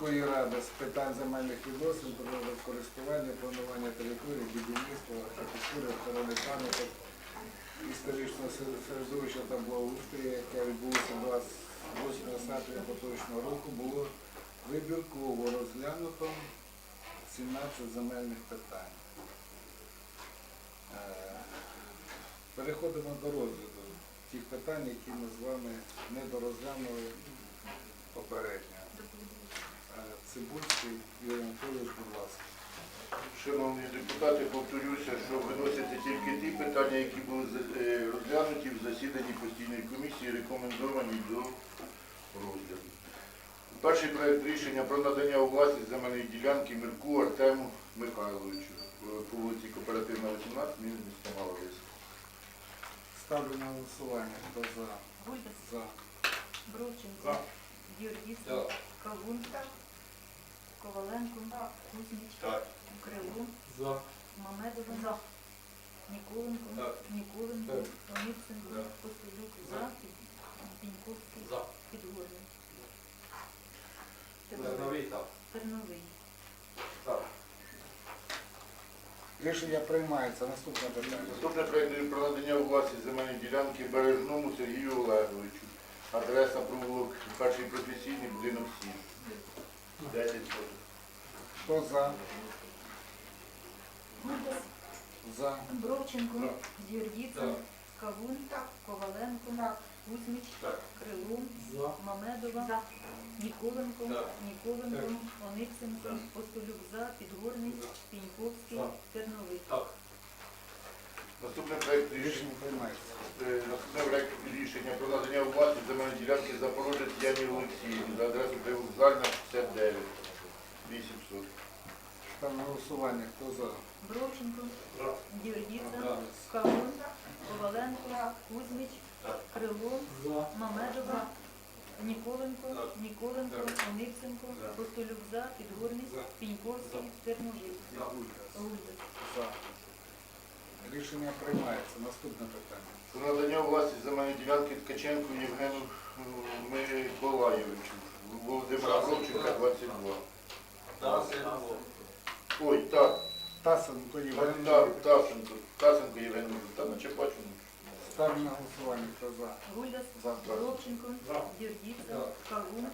міської ради з питань земельних відносин, користування, планування території, будівництва, архітектури, охорони пам'яток, історичного середовища та благоустрою, яке відбулося 28 серпня поточного року, було вибірково розглянуто 17 земельних питань. Е, Переходимо до розгляду тих питань, які ми з вами не дорозглянули попередньо. Цибульський Юрій Анатолійович, будь ласка. Шановні депутати, повторюся, що виносяться тільки ті питання, які були е, розглянуті в засіданні постійної комісії, рекомендовані до розгляду. Перший проект рішення про надання у власність земельної ділянки Мирку Артему Михайловичу е, по вулиці Кооперативна, 18, місто Маловиськ. Ставлю на голосування. Хто за? Гульдас, За. Бровченко, Георгієв, Кавун, Коваленко, Кузьміч, Крило, Мамедова, Ніколенко, Ніколенко, Оніпченко, Постолюк, За, Піньковський, Підгорний. Терновий. Рішення приймається. Наступне питання. Наступне проект про надання у власність земельної ділянки Бережному Сергію Олеговичу. Адреса провулок перший професійний будинок 7. 10 соток. Хто за? За. Бровченко, Георгієв, Кавун, Коваленко, Кузьміч, Крило, Мамедова, Ніколенко, Ніколенко, Ониценко, Постолюк за, Підгорний, Піньковський, Терновий. Наступне проект рішення. Рішення приймається. Е, Наступне проект рішення про надання у власність земельної ділянки Запорожець Яні Олексіївні за адресою Привокзальна 69. 800. Ставлю на голосування. Хто за? Бровченко, Георгієва, Кавун, Коваленко, Кузьміч, Крило, Мамедова, Ніколенко, Ніколенко, Ониценко, Постолюк за, Підгорний, Піньковський. За. Рішення приймається. Наступне питання. Про надання у власність земельної ділянки Ткаченку Євгену м, Миколаєвичу. Володимира Бровченка 22. Ой, так, Тасенко Євген. так, Тасенко, Тасенко Євген, та наче бачу. Ставлю на голосування. Хто за? Гульдас, За. Бровченко, Георгієва, Кавун,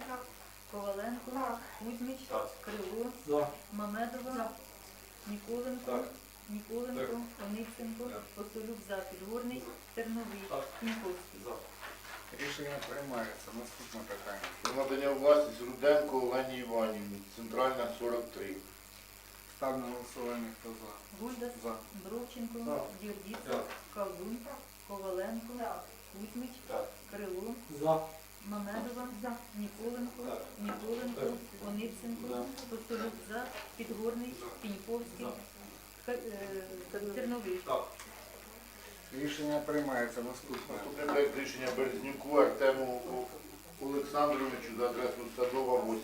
Коваленко, Кузьміч, Крило, Мамедова, Ніколенко, Ніколенко, Ониценко, Постолюк за, Підгорний, Терновий, Піньковський. Рішення приймається. Наступне питання. Про надання власність Руденко Олені Іванівні, центральна 43. Ставлю на голосування. Хто за? Гульдас, За. Бровченко, Георгієва, Кавун, Коваленко, Кузьміч, Крило, Мамедова, Ніколенко, Ніколенко, Ониценко, Постолюк за, Підгорний, Піньковський, Терновий. Рішення приймається. Наступне. Наступний проект рішення Березнюку Артему Олександровичу за адресою Садова 80.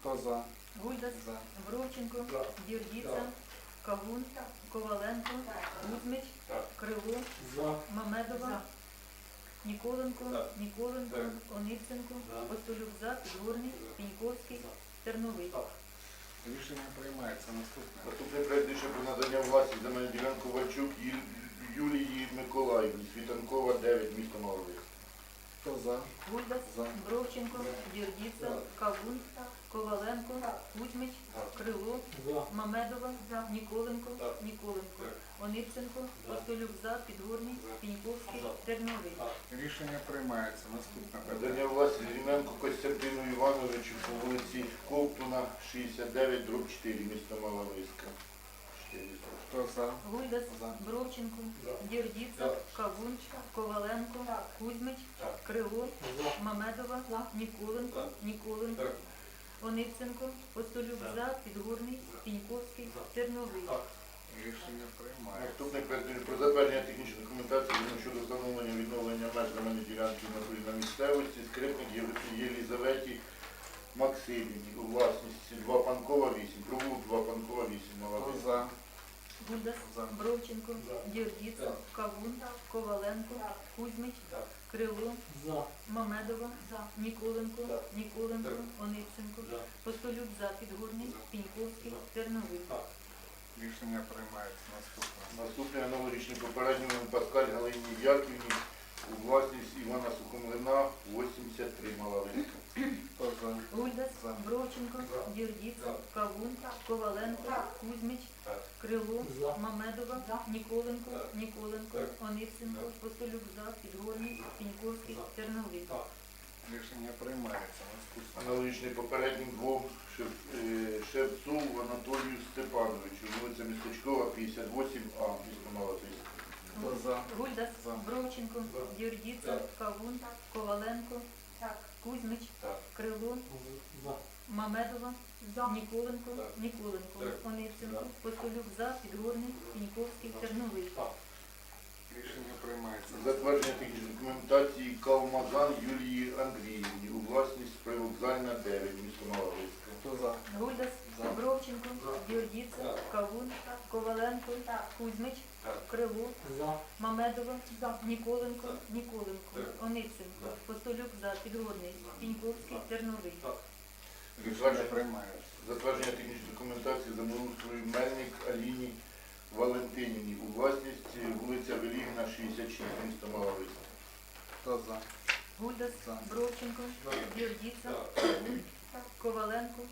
Хто за? Гульдас, За. Бровченко, Георгіца, Кавун, Коваленко, Кузьміч, Крило, Мамедова, Ніколенко, Ніколенко, Ониценко, Постолюк за, Підгорний, Піньковський, Терновий. Рішення приймається. Наступне. Наступне проект рішення про надання власті земельної ділянки Вачук Ю- Юлії Миколаївні, Світанкова 9, місто Маловик. Хто за? Гульдас, За. Бровченко, Георгіца, Кавун, Коваленко, Кузьміч, Крило, Мамедова, Ніколенко, Ніколенко, Ониценко, Постолюк за, Підгорний, Піньковський, Терновий. Рішення приймається. Наступне питання. Надання Ріменко Костянтину Івановичу по вулиці Ковтуна 69, дроб 4, місто Маловиська. 400. Хто за? Гульдас, За. Бровченко, Георгіца, Кавун, Коваленко, Кузьмич, Крило, Мамедова, Ніколенко, Ніколенко, Ониценко, Постолюк за, Підгорний, Піньковський, Терновий. Рішення. Наступний проект про затвердження технічної документації щодо встановлення відновлення меж земельної ділянки на місцевості Скрипник Єлізаветі Максимівні у власності. 2 Панкова 8, провулок 2 Панкова 8, Хто Маловик. за? Гульдас, Бровченко, Георгіца, Кавун, Коваленко, Кузьмич, Крило, За. Мамедова, Ніколенко, Ніколенко, Ониценко, Постолюк за. Підгорний, Піньковський, Терновий. Рішення приймається. Наступне. Наступне аналогічне попередньому Паскаль Галині Яківні у власність Івана Сухомлина 83 Малавинка. Хто за? Гульдас. Бровченко, Дірдіца, Кавун, Коваленко, Кузьмич, Крило, Мамедова, Ніколенко, Ніколенко, Ониценко, Постолюк за Підгорний, Піньковський, Терновий. Рішення приймається. Аналогічний попереднім двом Шев- е, Шевцову Анатолію Степановичу, вулиця Містечкова, 58А, місто Малатинське. Хто за? Гульдас, За. Бровченко, Дірдіца, Кавун, Коваленко, Кузьмич, Крило, Мамедова, Ніколенко, Ніколенко, Ониценко, Постолюк за Підгорний, Піньковський, Терновий. Рішення приймається. Затвердження технічної документації Калмазан Юлії Андріївні у власність привокзальна 9, місто Малавинське. Хто за? Гульдас, За. Бровченко, Діордіца, Кавун, Коваленко, Кузьмич, Крило, За. Мамедова, Ніколенко, Ніколенко, Ониценко, Постолюк за Підгорний, Піньковський, Терновий. Рішення приймається. Затвердження технічної документації землеустрою Мельник Аліні Валентинівні у власність вулиця Велігна, 66, місто Малавинське. Хто за? Гульдас, Бровченко, Діордіца, Кавун, Коваленко,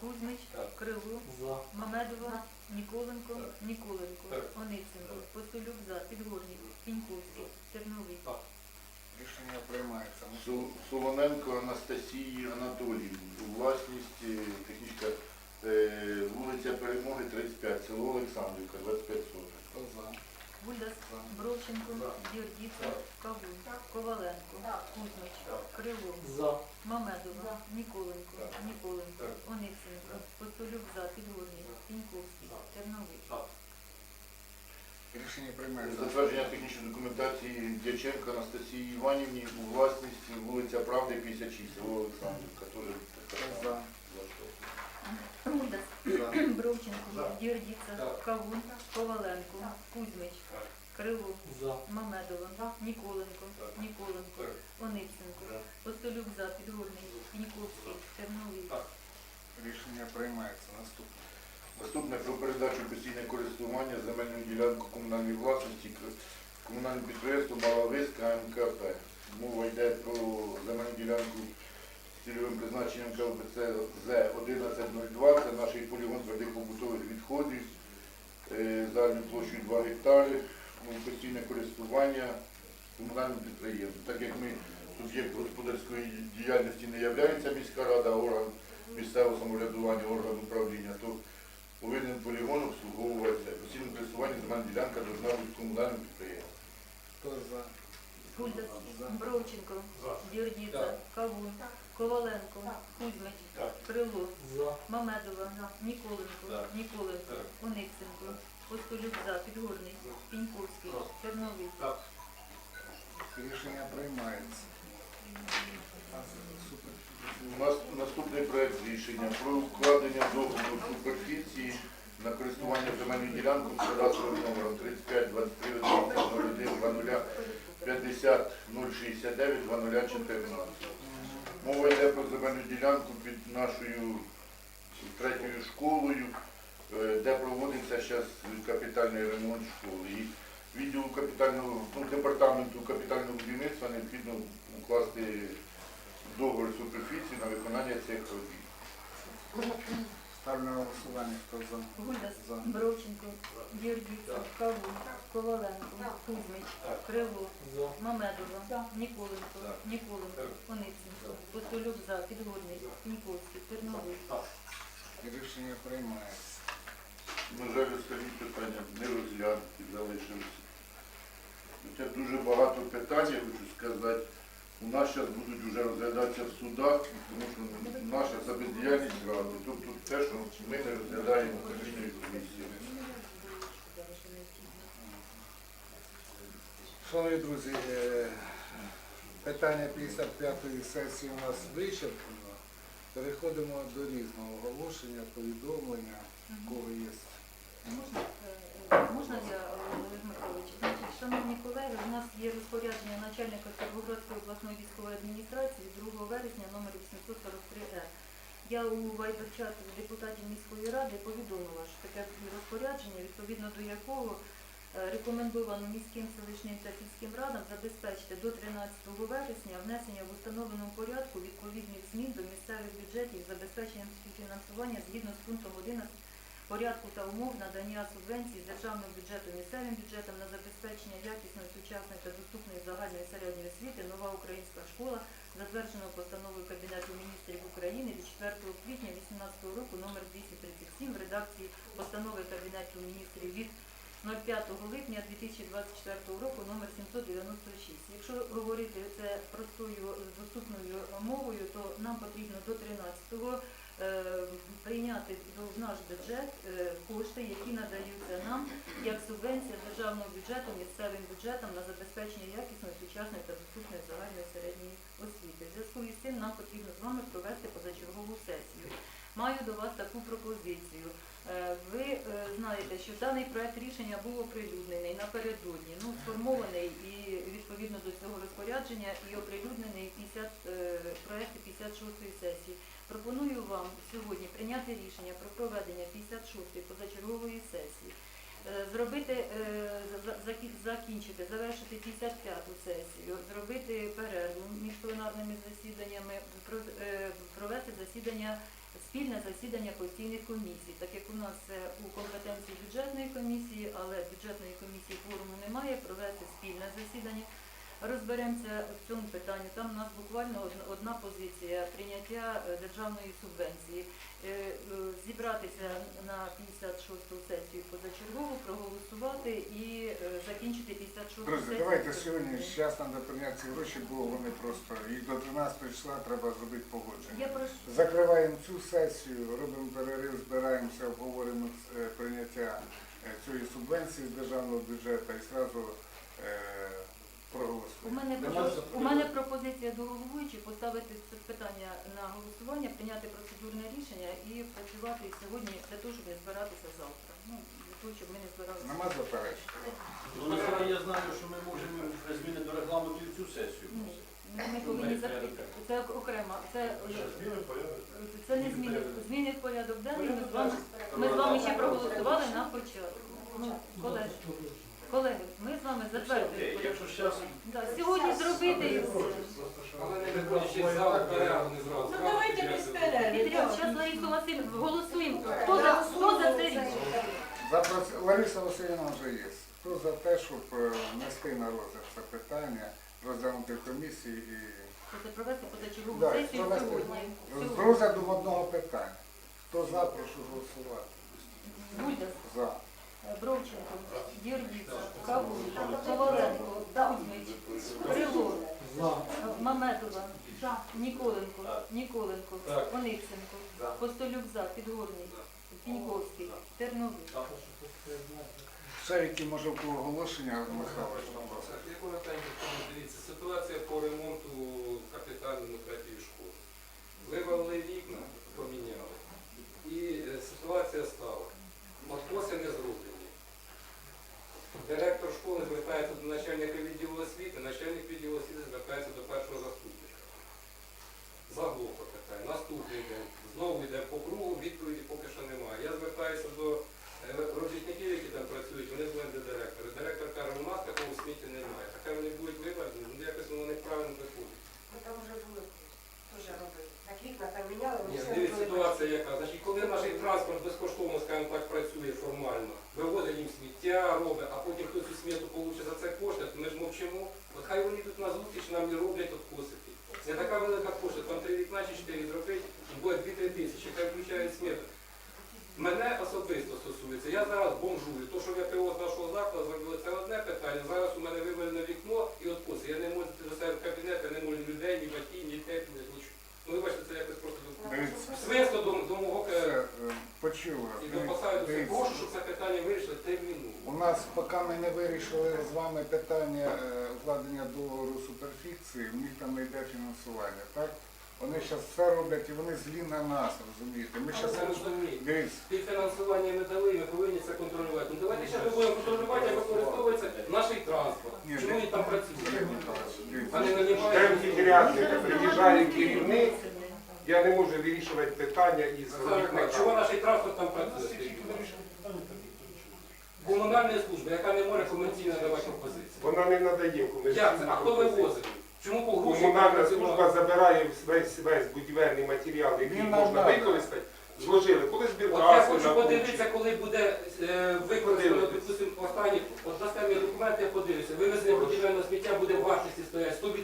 Кузьмич, Крило, За. Мамедова, Ніколенко, Ніколенко, Ониценко, Постолюк за Підгорний, Піньковський, Терновий. Рішення приймається. Сол- Солоненко Анастасії Анатоліївні. У власність е, технічка е, вулиця Перемоги, 35, село Олександрівка, 25 соток. Хто за? За. Бровченко, Діордіца, Кавун, Коваленко, Кузьмич, Крило, За. Мамедова, Ніколенко, Ніколенко, Ониценко, Постолюк за Підгорний, Піньковський, Терновий. Рішення приймається. Затвердження технічної документації Дяченко Анастасії Іванівні у власність вулиця Правди, 56, село Олександрівка. Теж Хто така за? сама. Гульдас, За. Бровченко, Діордіца, Кавун, Коваленко, Кузьмич, Крило, За. Мамедова, Ніколенко, Ніколенко, Ониценко, Постолюк за Підгорний, Піньковський, Терновий. Рішення приймається. Наступне. Наступне про передачу постійне користування земельної ділянки комунальної власності к- комунальному підприємству Малависька МКП. Мова йде про земельну ділянку цільовим призначенням КЛПЦ З1102. Це наш полігон твердих побутових відходів е, загальною площею 2 гектари. Ну, Постійне користування комунальним підприємством. Так як ми суб'єкт господарської діяльності не являється міська рада, орган місцевого самоврядування, орган управління, то повинен полігон обслуговувати постійне користування земельна ділянка должна бути комунальним підприємством. Хто за? Бровченко, Діордіца, Кавун, Коваленко, Кузьмич, Крило, Мамедова, Ніколенко, Ніколенко, Ониценко, Постолюк за Підгорний, Піньковський, Терновий. Рішення приймається. У нас наступний проект рішення про укладення договору суперфіції на користування земельною ділянкою з кадастровим номером 35 23 01 00 50 069 2014. Мова йде про земельну ділянку під нашою третьою школою, е, де проводиться зараз капітальний ремонт школи. І відділу капітального, ну, департаменту капітального будівництва необхідно укласти договір суперфіції на виконання цих робіт. Ставлю на голосування. Хто за? Гульдас, За. Бровченко, Діордіца, Кавун, Коваленко, Кузьмич, Крило, За. Мамедова, Ніколенко, Ніколенко, Ониценко, Постолюк за Підгорний, Піньковський, Терновий. Рішення приймається. На жаль, останні питання не розглянуті, залишилися. Хоча дуже багато питань, я хочу сказати, у нас зараз будуть вже розглядатися в судах, тому що наша це бездіяльність ради. Тобто те, що ми не розглядаємо комісії. Шановні друзі, е, питання 55-ї сесії у нас вичерпано. Переходимо до різного оголошення, повідомлення, кого є Можна, е, е, можна я, Олег Михайлович? Шановні колеги, у нас є розпорядження начальника Кіровоградської обласної військової адміністрації 2 вересня номер 843-Р. Я у вайбер-чат депутатів міської ради повідомила, що таке розпорядження, відповідно до якого е, рекомендовано міським селищним та сільським радам забезпечити до 13 вересня внесення в установленому порядку відповідних змін до місцевих бюджетів з забезпеченням фінансування згідно з пунктом 11 порядку та умов надання субвенцій з державного бюджету місцевим бюджетам на забезпечення якісної, сучасної та доступної загальної середньої освіти нова українська школа, затвердженого постановою Кабінету міністрів України від 4 квітня 2018 року номер 237 в редакції постанови Кабінету міністрів від 05 липня 2024 року номер 796. Якщо говорити це простою доступною мовою, то нам потрібно до 13-го е, прийняти в наш бюджет е, кошти, які надаються нам як субвенція державного бюджету місцевим бюджетам на забезпечення якісної, сучасної та доступної загальної середньої освіти. В зв'язку із цим нам потрібно з вами провести позачергову сесію. Маю до вас таку пропозицію. Е, Ви е, знаєте, що даний проект рішення був оприлюднений напередодні, ну сформований і відповідно до цього розпорядження і оприлюднений 50, е, проект 56-ї сесії. Пропоную вам сьогодні прийняти рішення про проведення 56-ї позачергової сесії, е, зробити, закінчити, завершити 55-ту сесію, зробити перерву між пленарними засіданнями, про- провести засідання, спільне засідання постійних комісій, так як у нас у компетенції бюджетної комісії, але бюджетної комісії форуму немає, провести спільне засідання. Розберемося в цьому питанні. Там у нас буквально одна, позиція прийняття е, державної субвенції. Е, е, Зібратися на 56-ту сесію позачергову, проголосувати і закінчити 56-ту Друзі, сесію. давайте сьогодні, зараз треба прийняти ці гроші, бо вони просто, їх до 13 числа треба зробити погодження. Я прошу. Закриваємо цю сесію, робимо перерив, збираємося, обговоримо прийняття цієї субвенції з державного бюджету і одразу е, У мене, пропо- у мене пропозиція до головуючі поставити це питання на голосування, прийняти процедурне рішення і працювати сьогодні для того, щоб не збиратися завтра. Ну, для того, щоб ми не збиралися. Нема заперечень? Ну, насправді я знаю, що ми можемо зміни до регламенту і в цю сесію. Ні, ми- ми повинні закрити. Це окремо. Це, це не зміни. Зміни в порядок денний. Ми з вами, ми з вами ще проголосували на початку. Ну, колеги, колеги, ми з вами затвердили. Якщо зараз Да, сьогодні зробити і все. Але не виходячи з залу перерву не зразу. Ну давайте без перерви. Підряд, зараз Ларису Васильівну голосуємо. Хто за, хто за це рішення? Запрос- Лариса Васильівна вже є. Хто за те, щоб е, внести на розгляд це питання, розглянути в комісії і Це провести позачергову Да, сесію провести. сьогодні. з Сьогодні. розглядом одного питання. Хто за, прошу голосувати. Бульдас, За. Бровченко, Юрдіца, Кавун, Коваленко, Кузьмич, Крило, Маметова, Ніколенко, Ніколенко, За. Постолюк за, Підгорний, Піньковський, Терновий. Ще які може в оголошення, Михайлович, дивіться, ситуація по ремонту капітальному третьої школи. Вивели вікна, поміняли. І е, ситуація стала. Откоси не зроблені. Директор школи звертається до начальника відділу освіти, начальник відділу освіти звертається до першого заступника. Заглохло питання. Наступний день. Знову йде по кругу, відповіді поки що немає. Я звертаюся до е, робітників, які там працюють, вони дзвонять до директора. Директор каже, у нас такого сміття немає. Таке вони будуть вивезені, ну якось воно неправильно виходить. Ми там вже були теж робили. Так вікна там міняли, ми Ні, все дивіться, робили. ситуація яка. Значить, коли наш транспорт безкоштовно, скажімо так, працює формально, вивозить їм сміття, робить, а потім хтось цю сміту получить за це кошти, то ми ж мовчимо. От хай вони тут на зустріч нам і роблять от косики. Не така велика кошта, там три вікна чи чотири зробить, і буде 2-3 тисячі, хай включають сміту. Мене особисто стосується. Я зараз бомжую. То, що З зробили, це одне питання. Зараз у мене вивалене вікно і откоси. Я не можу до себе в кабінет, я не можу людей, ні батьків, ні техніки, нічого. Ну, ви бачите, це якось просто свинство до, до мого все, е, почули. і до посаду. Дивіться. Прошу, щоб це питання вирішили терміново. У нас, поки ми не вирішили з вами питання е, вкладення договору суперфікції, в них там не йде фінансування, так? Вони зараз все роблять і вони злі на нас, розумієте? Ми зараз дивіться. Співфінансування ми дали, ми повинні це контролювати. Ну давайте зараз ми будемо контролювати, як використовується наш транспорт. Ні, Чому він там працює? Дивіться. А не Там нанімають. приїжджає керівник, я не можу вирішувати питання із Так, Чого наш транспорт там працює? Комунальна служба, яка не може комерційно давати пропозиції. Вона не надає Як це? комерційну А хто вивозить? Чому Комунальна служба забирає весь весь будівельний матеріал, який можна використати, зложили. Коли От я хочу подивитися, коли буде е, використано, Подивитись. допустим, останні, от дасте мені документи, я подивлюся, вивезення будівельного сміття буде в вартості стоять 100%.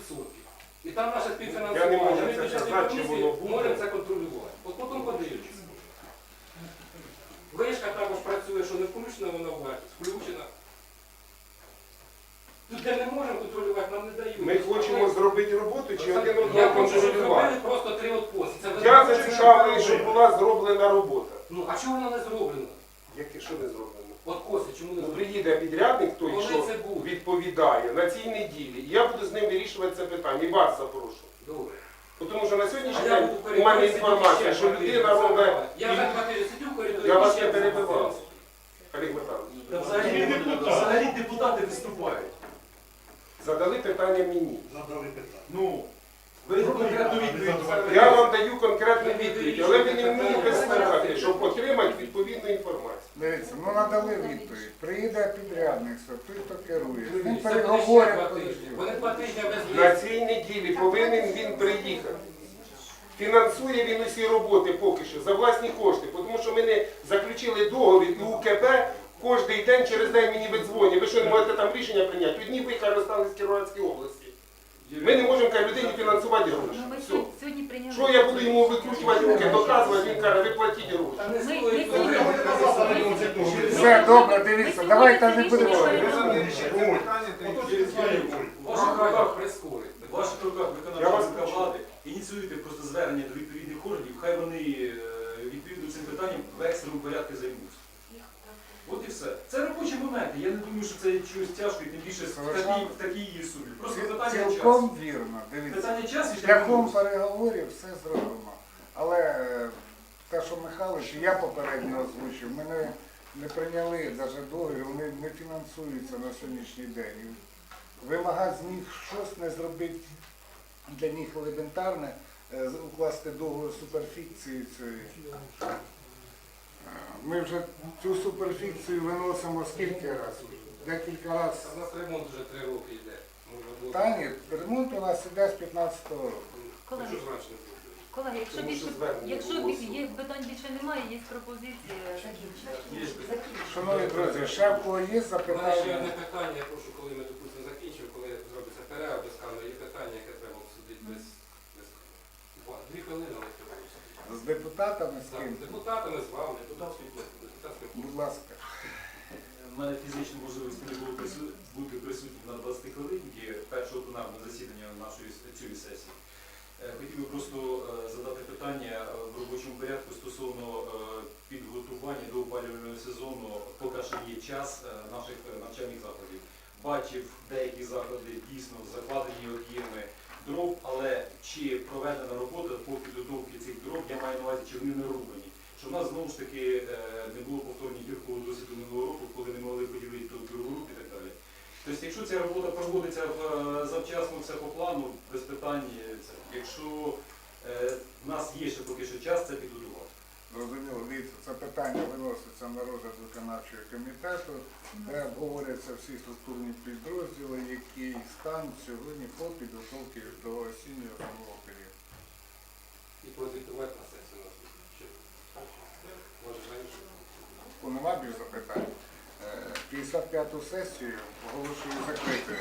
І там наше співфінансування. Ми бюджетні комісії можемо це контролювати. От потім подивитися. Вишка також працює, що не включена вона в вартість, включена. Тут де не можемо контролювати, нам не дають. Ми хочемо зробити роботу чи один Я одного хочу, щоб зробили просто три. Це Я зацікавлений, щоб була зроблена робота. Ну, а чого вона не зроблена? Яке що не зроблено? От коси, чому не Ну, зроблена? приїде підрядник, той, Коли що це буде? відповідає на цій неділі, і я буду з ним вирішувати це питання, і вас запрошу. Добре. Тому що на сьогоднішній А я день буду у мене інформація, що два людина тижні. робить. Я вже два тижні сидю в коридорі. Я вас ще не раз перебивав. Олег Михайлович, Та взагалі, взагалі депутати виступають. Задали питання мені. Ну, ви конкретну відповідь. Я вам даю конкретну відповідь, але ви не вмієте сказати, щоб отримати відповідну інформацію. Дивіться, ну надали відповідь. Приїде підрядник, той, хто керує. Ще переговорять. Вони два тижні без На цій неділі повинен він приїхати. Фінансує він усі роботи поки що за власні кошти, тому що ми не заключили договір і УКП кожен день через день мені видзвонює. Ви що не можете там рішення прийняти? Одні ви каже, стали з Кіровоградської області. Ми не можемо каже, людині фінансувати гроші. Ну, ми Все. сьогодні- сьогодні прийняли. Що я буду йому викручувати руки, доказувати, він каже, ви платіть гроші. Все, добре, дивіться, давайте не будемо. рішення В ваших руках прискорить. В ваших руках виконавча влади. Ініціюйте просто звернення до відповідних органів, хай вони е, відповідно цим питанням в екстреному порядку займуться. Моменти. Я не думаю, що це чогось тяжко, і тим більше в такій, в такій її сумі. Просто питання часу. Цілком вірно, дивіться. Питання часу і Шляхом переговорів все зробимо. Але е, те, що Михайлович, я попередньо озвучив, ми не, не прийняли навіть договір, вони не фінансуються на сьогоднішній день. І Вимагати з них щось не зробити для них елементарне, е, з- укласти договір суперфікції цієї. Ми вже цю суперфікцію виносимо скільки разів? Декілька разів. У нас ремонт вже три роки йде. Та ні, ремонт у нас іде з 15-го року. Колеги, Що значно колеги, якщо Тому що більше, звернення якщо було бі- є питань більше немає, є пропозиції закінчити. Шановні друзі, ще в кого є У мене ще запитання? одне питання, я прошу, коли ми допустимо закінчимо, коли зробиться перерва без камери, є питання, яке треба обсудити без, без Два- дві хвилини, але З депутатами з ким? з депутатами, з вами, депутатський депутатський. Будь ласка. У мене фізично можливості не було прису- бути присутнім на 20 хвилинки першого пленарного засідання нашої цієї сесії. Е, Хотів би просто е, задати питання е, в робочому порядку стосовно підготування до опалювального сезону, поки що є час наших навчальних закладів. Бачив деякі заклади дійсно закладені об'єми дров, але чи проведена робота по підготовці цих дров, я маю на увазі, чи вони не рублені. Щоб у нас знову ж таки е, не було повторні гіркого досвіду минулого року, коли не могли поділити другу руку і так далі. Тобто, якщо ця робота проводиться е, завчасно, все по плану, без питань, е, якщо в нас є ще поки що час, це підготувати. Зрозуміло, дивіться, це питання виноситься на розгляд виконавчого комітету, де обговорюються всі структурні підрозділи, який стан сьогодні по підготовці до осіннього зимового періоду. І прозвітувати на сесію нас. Ще. Може раніше. Бо Нема більш запитань. Е, 55-ту сесію оголошую закритою.